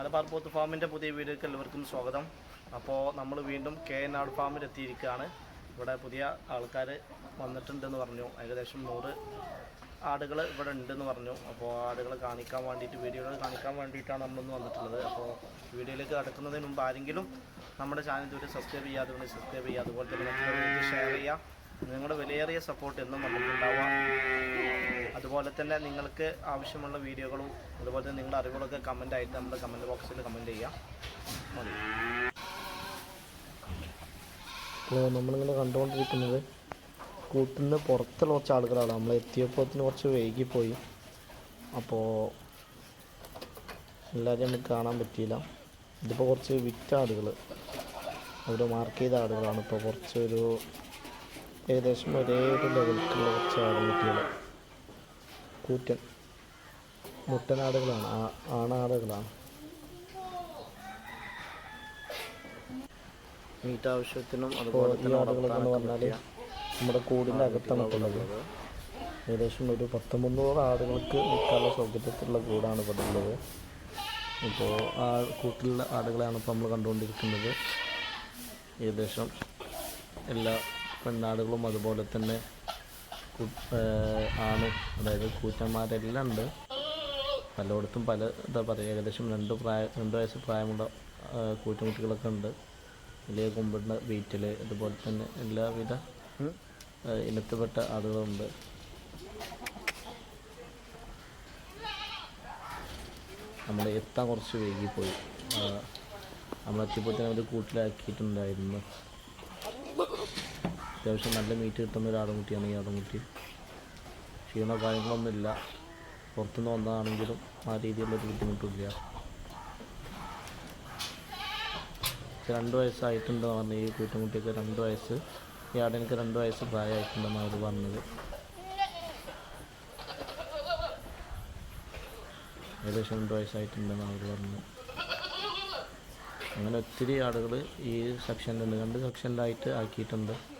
മലബാർ പോത്ത് ഫാമിന്റെ പുതിയ വീഡിയോക്ക് എല്ലാവർക്കും സ്വാഗതം. അപ്പോൾ നമ്മൾ വീണ്ടും കെ എൻ ആട് ഫാമിൽ എത്തിയിരിക്കുകയാണ്. ഇവിടെ പുതിയ ആൾക്കാർ വന്നിട്ടുണ്ടെന്ന് പറഞ്ഞു. ഏകദേശം നൂറ് ആടുകൾ ഇവിടെ ഉണ്ടെന്ന് പറഞ്ഞു. അപ്പോൾ ആടുകൾ കാണിക്കാൻ വേണ്ടിയിട്ട് വീഡിയോകൾ കാണിക്കാൻ വേണ്ടിയിട്ടാണ് നമ്മളിന്ന് വന്നിട്ടുള്ളത്. അപ്പോൾ വീഡിയോയിലേക്ക് കടക്കുന്നതിന് മുമ്പ് ആരെങ്കിലും നമ്മുടെ ചാനൽ ഇതുവരെ സബ്സ്ക്രൈബ് ചെയ്യാതെ സബ്സ്ക്രൈബ് ചെയ്യുക. അതുപോലെ തന്നെ ഷെയർ ചെയ്യുക. നിങ്ങളുടെ വിലയേറിയ സപ്പോർട്ട് എന്നും നമുക്കുണ്ടാവാം. അതുപോലെ തന്നെ നിങ്ങൾക്ക് ആവശ്യമുള്ള വീഡിയോകളും അതുപോലെ തന്നെ നിങ്ങളുടെ അറിവുകളൊക്കെ കമന്റ് ആയിട്ട് നമ്മുടെ കമന്റ് ബോക്സിൽ കമന്റ് ചെയ്യാം. മതി. നമ്മളിങ്ങനെ കണ്ടുകൊണ്ടിരിക്കുന്നത് കൂട്ടിൽ നിന്ന് പുറത്തുള്ള കുറച്ച് ആളുകളാണ്. നമ്മൾ എത്തിയപ്പോഴത്തിന് കുറച്ച് വൈകിപ്പോയി. അപ്പോൾ എല്ലാവരെയും നമുക്ക് കാണാൻ പറ്റിയില്ല. ഇതിപ്പോൾ കുറച്ച് വിറ്റ ആടുകൾ അവർ മാർക്ക് ചെയ്ത ആടുകളാണ് ഇപ്പോൾ കുറച്ച് ഒരു ഏകദേശം ഒരേ ഒരു ലെവലിലുള്ള കുറച്ച് ആടുകുട്ടികൾ കൂറ്റൻ. മുട്ടനാടുകളാണ്. ആ- ആണാടുകളാണ്. മീറ്റ് ആവശ്യത്തിനും അപ്പോൾ അതുപോലെ ഈ ആടുകളൊക്കെ എന്ന് പറഞ്ഞാൽ നമ്മുടെ കൂടിന്റെ അകത്താണ് ഉള്ളത്. ഏകദേശം ഒരു പത്ത് മുന്നൂറ് ആടുകൾക്ക് നിൽക്കാനുള്ള സൗകര്യത്തിലുള്ള കൂടാണ് ഇവിടെ ഉള്ളത്. ഇപ്പോൾ ആ കൂട്ടിലുള്ള ആടുകളെയാണ് ഇപ്പോൾ നമ്മൾ കണ്ടുകൊണ്ടിരിക്കുന്നത്. ഏകദേശം എല്ലാ പെണ്ണാടുകളും അതുപോലെ തന്നെ ആണ്. അതായത് കൂറ്റന്മാരെല്ലാം ഉണ്ട് പലയിടത്തും പല എന്താ പറയുക ഏകദേശം രണ്ട് പ്രായ രണ്ട് വയസ്സ് പ്രായമുള്ള കൂറ്റൻകുട്ടികളൊക്കെ ഉണ്ട്. വലിയ കൊമ്പിടുന്ന വീറ്റിൽ അതുപോലെ തന്നെ എല്ലാവിധ ഇനത്തിൽപ്പെട്ട ആളുകളുണ്ട് നമ്മൾ എത്താൻ കുറച്ച് വൈകിപ്പോയി. നമ്മളെത്തിയപ്പോൾ തന്നെ അവർ കൂട്ടിലാക്കിയിട്ടുണ്ടായിരുന്നു. അത്യാവശ്യം നല്ല മീറ്റ് കിട്ടുന്ന ഒരു ആടുംകുട്ടിയാണ് ഈ ആടുംകുട്ടി. ക്ഷീണോ കാര്യങ്ങളൊന്നുമില്ല. പുറത്തുനിന്ന് വന്നതാണെങ്കിലും ആ രീതിയിലുള്ളൊരു ബുദ്ധിമുട്ടില്ല. രണ്ട് വയസ്സായിട്ടുണ്ടെന്ന് പറഞ്ഞു ഈ കൂട്ടുകുട്ടിയൊക്കെ രണ്ട് വയസ്സ്. ഈ ആടെനിക്ക് രണ്ട് വയസ്സ് പ്രായമായിട്ടുണ്ടെന്നാണ് അവർ പറഞ്ഞത്. ഏകദേശം രണ്ട് വയസ്സായിട്ടുണ്ടെന്നാണ് അവർ പറഞ്ഞത്. അങ്ങനെ ഒത്തിരി ആടുകൾ ഈ സെക്ഷനിലുണ്ട് രണ്ട് സെക്ഷനിലായിട്ട് ആക്കിയിട്ടുണ്ട്.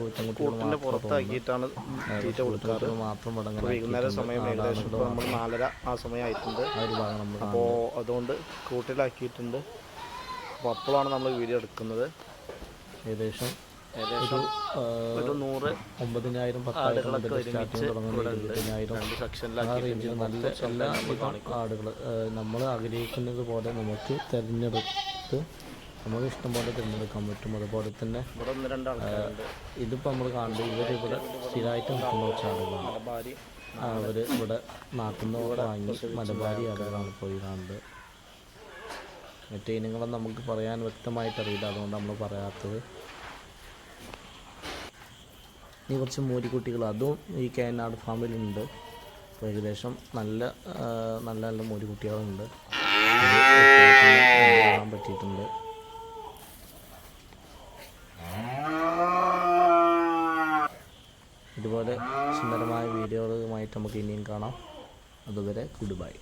കൂട്ടിന്റെ മാത്രം പുറത്താക്കിയിട്ടാണ് തീറ്റ കൊടുക്കാറ്. മാത്രം വൈകുന്നേരം. സമയം ഏകദേശം ഇപ്പോൾ നമ്മൾ നാലര ആ സമയം ആയിട്ടുണ്ട് അപ്പോ നമ്മൾ അപ്പോൾ അതുകൊണ്ട് കൂട്ടിലാക്കിയിട്ടുണ്ട്. അപ്പോൾ അപ്പോഴാണ് നമ്മൾ വീഡിയോ എടുക്കുന്നത്. ഏകദേശം ഏകദേശം ഒരു നൂറ് ഒമ്പതിനായിരം പത്തായിരം ആടുകളൊക്കെ ഒരുമിച്ച് ഇവിടെ ഉണ്ട്. രണ്ട് സെക്ഷനിലാക്കി റേഞ്ചിൽ നല്ല എല്ലാ ആടുകൾ നമ്മൾ ആഗ്രഹിക്കുന്നത് പോലെ നമുക്ക് തിരഞ്ഞെടുത്ത് നമുക്ക് ഇഷ്ടം പോലെ തിരഞ്ഞെടുക്കാൻ പറ്റും. അതുപോലെ തന്നെ ഇതിപ്പോ ഇതിപ്പോൾ നമ്മൾ കാണുന്നത് ഇവരിവിടെ സ്ഥിരമായിട്ട് നിൽക്കുന്ന കുറച്ച് ആടുകളാണ്. അവർ ഇവിടെ നാട്ടിൽ നിന്ന് വാങ്ങി മലബാരി ആടുകളാണ് ഈ കാണുന്നത്. മറ്റേ ഇനങ്ങളും നമുക്ക് പറയാൻ വ്യക്തമായിട്ട് അറിയില്ല അതുകൊണ്ട് നമ്മൾ പറയാത്തത് ഇനി കുറച്ച് മോരിക്കുട്ടികൾ അതും ഈ കേനാട് ഫാമിലുണ്ട് അപ്പോൾ ഏകദേശം നല്ല നല്ല നല്ല മോരിക്കുട്ടികളുണ്ട് കാണാൻ പറ്റിയിട്ടുണ്ട്. ഇതുപോലെ സുന്ദരമായ വീഡിയോകളുമായിട്ട് നമുക്ക് ഇനിയും കാണാം. അതുവരെ ഗുഡ് ബൈ.